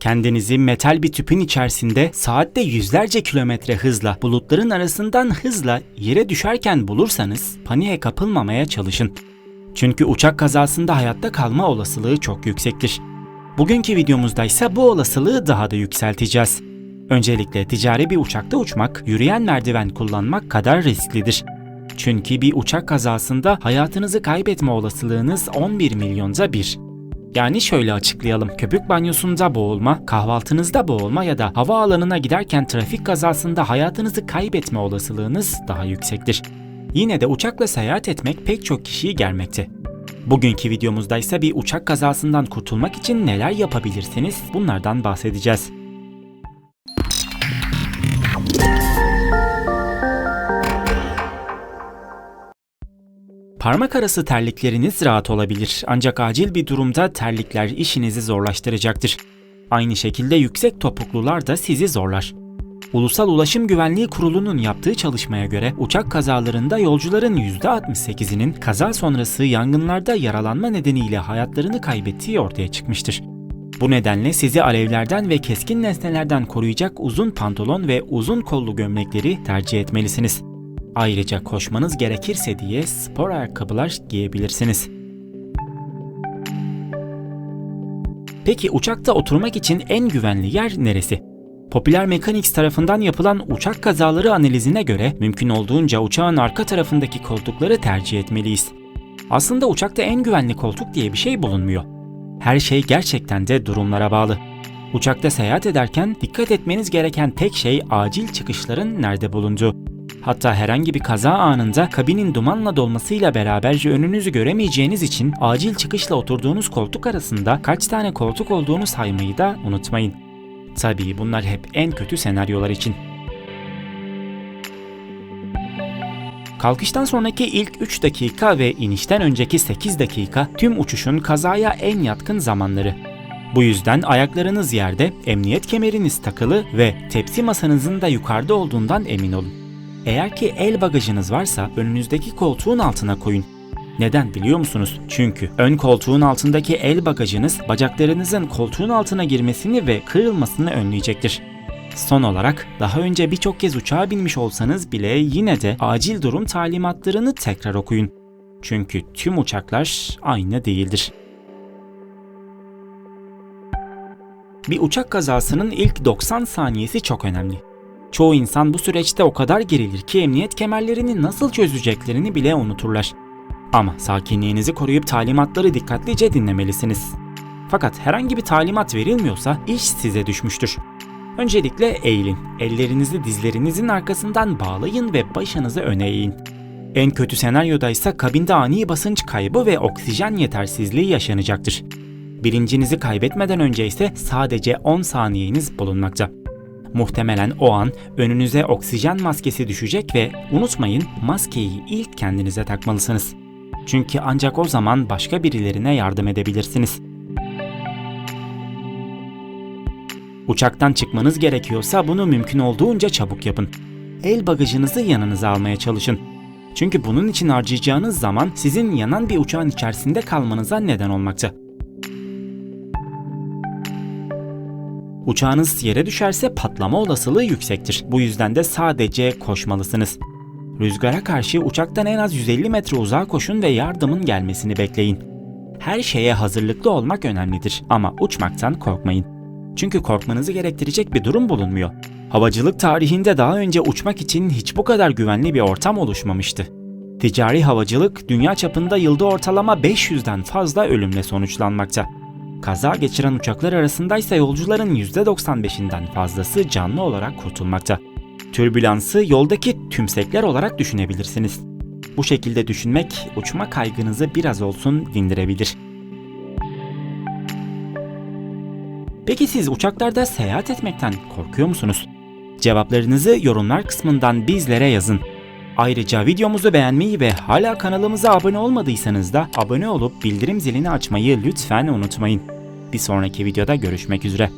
Kendinizi metal bir tüpün içerisinde saatte yüzlerce kilometre hızla bulutların arasından hızla yere düşerken bulursanız paniğe kapılmamaya çalışın. Çünkü uçak kazasında hayatta kalma olasılığı çok yüksektir. Bugünkü videomuzda ise bu olasılığı daha da yükselteceğiz. Öncelikle ticari bir uçakta uçmak, yürüyen merdiven kullanmak kadar risklidir. Çünkü bir uçak kazasında hayatınızı kaybetme olasılığınız 11 milyonda bir. Yani şöyle açıklayalım. Köpük banyosunda boğulma, kahvaltınızda boğulma ya da havaalanına giderken trafik kazasında hayatınızı kaybetme olasılığınız daha yüksektir. Yine de uçakla seyahat etmek pek çok kişiyi germekte. Bugünkü videomuzda ise bir uçak kazasından kurtulmak için neler yapabilirsiniz bunlardan bahsedeceğiz. Parmak arası terlikleriniz rahat olabilir ancak acil bir durumda terlikler işinizi zorlaştıracaktır. Aynı şekilde yüksek topuklular da sizi zorlar. Ulusal Ulaşım Güvenliği Kurulu'nun yaptığı çalışmaya göre uçak kazalarında yolcuların %68'inin kaza sonrası yangınlarda yaralanma nedeniyle hayatlarını kaybettiği ortaya çıkmıştır. Bu nedenle sizi alevlerden ve keskin nesnelerden koruyacak uzun pantolon ve uzun kollu gömlekleri tercih etmelisiniz. Ayrıca koşmanız gerekirse diye spor ayakkabılar giyebilirsiniz. Peki uçakta oturmak için en güvenli yer neresi? Popüler Mechanics tarafından yapılan uçak kazaları analizine göre mümkün olduğunca uçağın arka tarafındaki koltukları tercih etmeliyiz. Aslında uçakta en güvenli koltuk diye bir şey bulunmuyor. Her şey gerçekten de durumlara bağlı. Uçakta seyahat ederken dikkat etmeniz gereken tek şey acil çıkışların nerede bulunduğu. Hatta herhangi bir kaza anında kabinin dumanla dolmasıyla beraber önünüzü göremeyeceğiniz için acil çıkışla oturduğunuz koltuk arasında kaç tane koltuk olduğunu saymayı da unutmayın. Tabii bunlar hep en kötü senaryolar için. Kalkıştan sonraki ilk 3 dakika ve inişten önceki 8 dakika tüm uçuşun kazaya en yatkın zamanları. Bu yüzden ayaklarınız yerde, emniyet kemeriniz takılı ve tepsi masanızın da yukarıda olduğundan emin olun. Eğer ki el bagajınız varsa önünüzdeki koltuğun altına koyun. Neden biliyor musunuz? Çünkü ön koltuğun altındaki el bagajınız bacaklarınızın koltuğun altına girmesini ve kırılmasını önleyecektir. Son olarak daha önce birçok kez uçağa binmiş olsanız bile yine de acil durum talimatlarını tekrar okuyun. Çünkü tüm uçaklar aynı değildir. Bir uçak kazasının ilk 90 saniyesi çok önemli. Çoğu insan bu süreçte o kadar gerilir ki emniyet kemerlerini nasıl çözeceklerini bile unuturlar. Ama sakinliğinizi koruyup talimatları dikkatlice dinlemelisiniz. Fakat herhangi bir talimat verilmiyorsa iş size düşmüştür. Öncelikle eğilin. Ellerinizi dizlerinizin arkasından bağlayın ve başınızı öne eğin. En kötü senaryoda ise kabinde ani basınç kaybı ve oksijen yetersizliği yaşanacaktır. Bilincinizi kaybetmeden önce ise sadece 10 saniyeniz bulunmakta. Muhtemelen o an önünüze oksijen maskesi düşecek ve unutmayın maskeyi ilk kendinize takmalısınız. Çünkü ancak o zaman başka birilerine yardım edebilirsiniz. Uçaktan çıkmanız gerekiyorsa bunu mümkün olduğunca çabuk yapın. El bagajınızı yanınıza almaya çalışın. Çünkü bunun için harcayacağınız zaman sizin yanan bir uçağın içerisinde kalmanıza neden olmakta. Uçağınız yere düşerse patlama olasılığı yüksektir. Bu yüzden de sadece koşmalısınız. Rüzgara karşı uçaktan en az 150 metre uzağa koşun ve yardımın gelmesini bekleyin. Her şeye hazırlıklı olmak önemlidir ama uçmaktan korkmayın. Çünkü korkmanızı gerektirecek bir durum bulunmuyor. Havacılık tarihinde daha önce uçmak için hiç bu kadar güvenli bir ortam oluşmamıştı. Ticari havacılık dünya çapında yılda ortalama 500'den fazla ölümle sonuçlanmakta. Kaza geçiren uçaklar arasında ise yolcuların %95'inden fazlası canlı olarak kurtulmakta. Türbülansı yoldaki tümsekler olarak düşünebilirsiniz. Bu şekilde düşünmek uçma kaygınızı biraz olsun dindirebilir. Peki siz uçaklarda seyahat etmekten korkuyor musunuz? Cevaplarınızı yorumlar kısmından bizlere yazın. Ayrıca videomuzu beğenmeyi ve hala kanalımıza abone olmadıysanız da abone olup bildirim zilini açmayı lütfen unutmayın. Bir sonraki videoda görüşmek üzere.